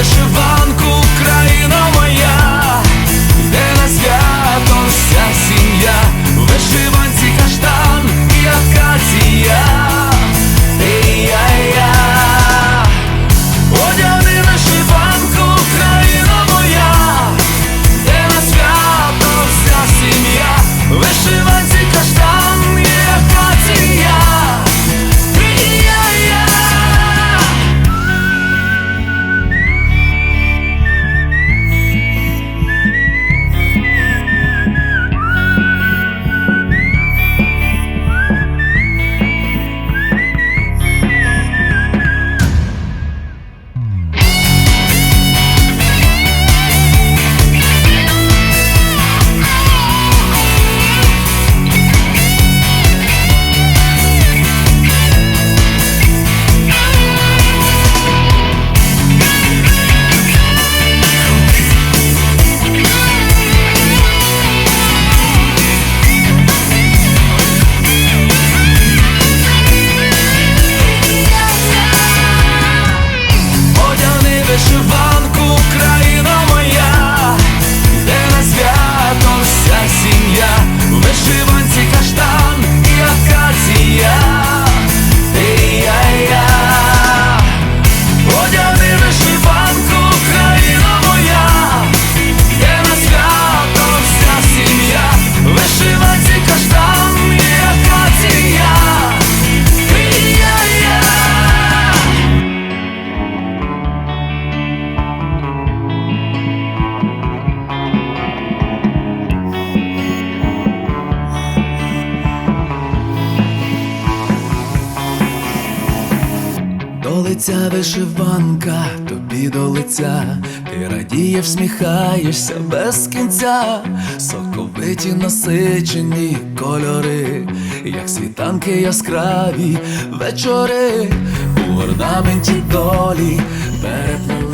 Вишиванку, країна лиця вишиванка, тобі до лиця, ти радіє, всміхаєшся без кінця, соковиті насичені кольори, як світанки яскраві вечори, у орнаменті долі переплели.